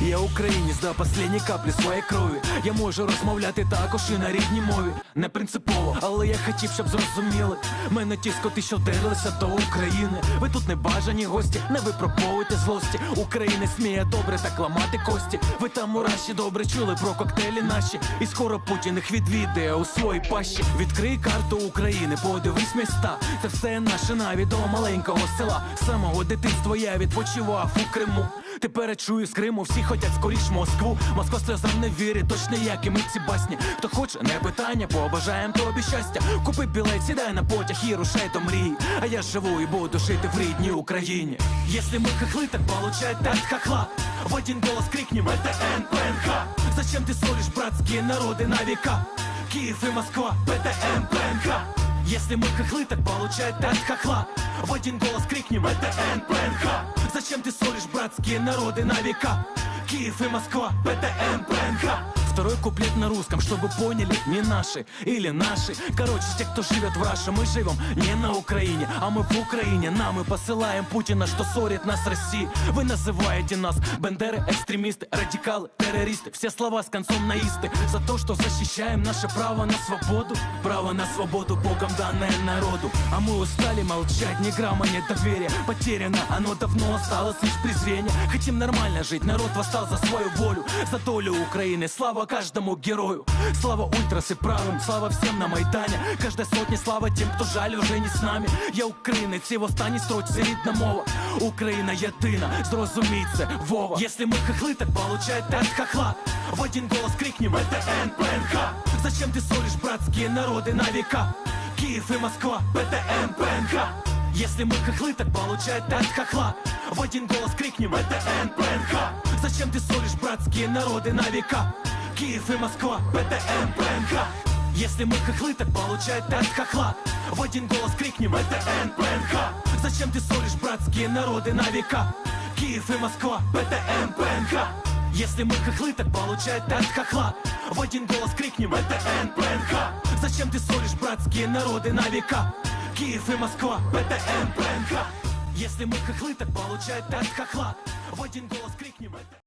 я українець до останньої каплі своєї крові. Я можу розмовляти також і на рідній мові. Не принципово, але я хотів, щоб зрозуміли. Мене ті скоти, що вдерлися до України. Ви тут не бажані гості, не випробовуйте злості. України сміє добре так ламати кості. Ви там у Раші добре чули про коктейлі наші. І скоро Путін їх відвідає у своїй пащі. Відкрий карту України, подивись міста. Це все наше навіть до маленького села. Самого дитинства я відпочивав у Криму. Тепер я чую з Криму, всі хотять скоріш Москву. Москва сльозам не вірить, точно як і ми ці басні. Хто хоче, не питання, побажаєм тобі щастя. Купи білет, сідай на потяг і рушай до мрії. А я живу і буду жити в рідній Україні. Если мы хохлы, так получает от хохла. В один голос крикнем это НПНХ. Зачем ты ссоришь братские народы на века? Киев и Москва, ПТМ, ПНХ. Если мы хохлы, так получает от хохла. В один голос крикнем это НПНХ. Зачем ты ссоришь братские народы на века? Киев и Москва, ПТМ, ПНХ. Второй куплет на русском, чтобы поняли, не наши или наши. Короче, те, кто живет в Раше, мы живем не на Украине, а мы в Украине. Нам мы посылаем Путина, что ссорит нас с Россией. Вы называете нас бандеры, экстремисты, радикалы, террористы. Все слова с концом наисты. За то, что защищаем наше право на свободу. Право на свободу, Богом данное народу. А мы устали молчать, ни грамма нет доверия. Потеряно, оно давно осталось лишь презрение. Хотим нормально жить, народ восстал за свою волю. За долю Украины, слава каждому герою. Слава ультрас и правым, слава всем на Майдані. Каждой сотні слава тим, хто жаль уже не з нами. Я українець, і в останній строчці рідна мова. Україна єдина, зрозумій це, Вова. Если мы хохлы, так получает от хохла. В один голос крикнем это НПНХ. Зачем ты ссоришь братские народы на века? Киев и Москва, ПТМ, ПНХ. Если мы хохлы, так получает от хохла. В один голос крикнем это НПНХ. Зачем ты ссоришь братские народы на века? Киев и Москва, ПТМ, ПНХ. Если мы хохлы, так получает от хохла. В один голос крикнем это НПНХ. Зачем ты ссоришь братские народы на века? Киев и Москва, ПТМ, ПНХ. Если мы хохлы, так получает от хохла. В один голос крикнем это НПНХ. Зачем ты ссоришь братские народы на века? Киев и Москва, ПТМ, ПНХ. Если мы хохлы, так получает от хохла. В один голос крикнем это